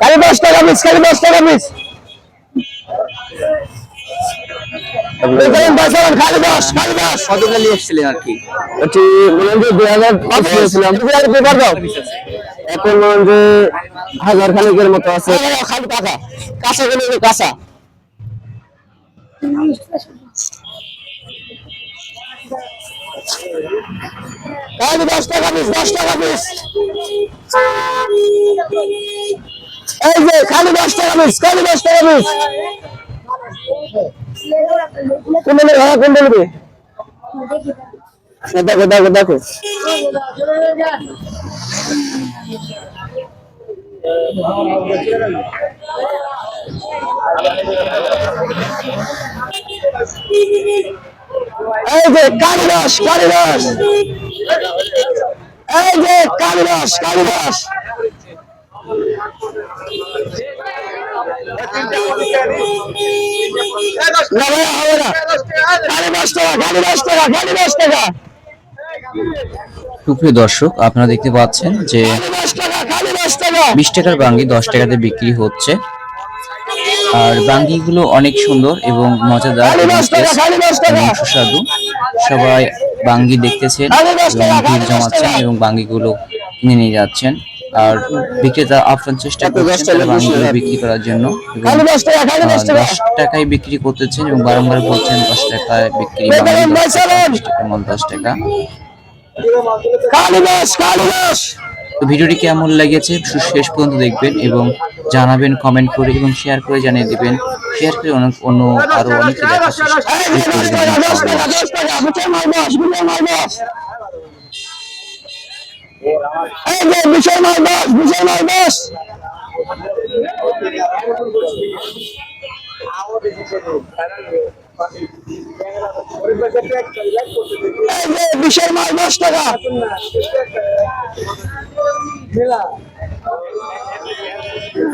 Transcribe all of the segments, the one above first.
খালি দশ টাকা পিস খালি দশ টাকা পিস খালি দশ খালি দশ। কতগুলো নিয়ে এসেছিলেন আর কি? দুই হাজার পাঁচ দিয়েছিলাম। পেপার দাও। এখন যে হাজার খানিকের মতো আছে। খালি কাঁচা খালি দশ টাকা পিস দশ টাকা পিস এই যে খালি দশ টাকা পিস খালি দশ টাকা পিস কোনটা নেবে হ্যাঁ কোনটা নেবে দেখো দেখো দেখো এই যে কালিদাস কালিদাস। এই যে কালিদাস কালিদাস। না ভাই হবে না। সাড়ে দশ টাকা সাড়ে দশ টাকা সাড়ে দশ টাকা। সুপ্রিয় দর্শক আপনারা দেখতে পাচ্ছেন যে বিশ টাকার বাঙ্গি দশ টাকাতে বিক্রি হচ্ছে। আর বাঙ্গিগুলো অনেক সুন্দর এবং মজাদার এবং সুস্বাদু। সবাই বাঙ্গি দেখতেছেন এবং ভিড় জমাচ্ছেন। এবং বাঙ্গিগুলো কিনে নিয়ে যাচ্ছেন। আর বিক্রেতা আপ্রাণ চেষ্টা করছেন বাঙ্গিগুলো বিক্রি করার জন্য। দশ টাকায় বিক্রি করতেছেন এবং বারংবার বলছেন দশ টাকায় বিক্রি বেতন দশ টাকা, তো ভিডিওটি কেমন লেগেছে শেষ পর্যন্ত দেখবেন এবং জানাবেন কমেন্ট করে এবং শেয়ার করে জানিয়ে দিবেন। শেয়ার করে অনেক, অন্য আরও অনেকে বিশাল মাল দশ টাকা।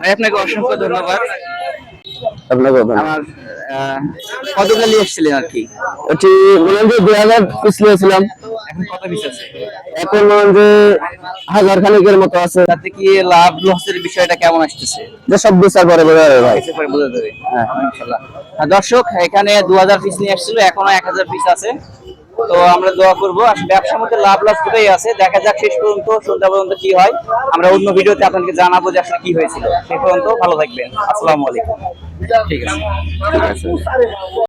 ভাই আপনাকে অসংখ্য ধন্যবাদ। আপনাকে আমার আহ, এসেছিলেন আর কি? এটি বলেন যে দুই হাজার পিস নিয়েছিলাম এখন কত পিস আছে? এখন বলেন যে হাজার খানিকের মতো আছে। তাতে কি লাভ লসের বিষয়টা কেমন আসতেছে? যে সব বিচার পরে বোঝা যাবে ভাই। পরে বোঝা যাবে হ্যাঁ। দর্শক এখানে দু হাজার পিস নিয়ে আসছিল এখনও এক হাজার পিস আছে। তো আমরা দোয়া করব। আর ব্যবসার মধ্যে লাভ লস দুটোই আছে। দেখা যাক শেষ পর্যন্ত, সন্ধ্যা পর্যন্ত কি হয়। আমরা অন্য ভিডিওতে আপনাকে জানাব যে আসলে কি হয়েছিল। সে পর্যন্ত ভালো থাকবেন। আসসালামু আলাইকুম। ঠিক আছে।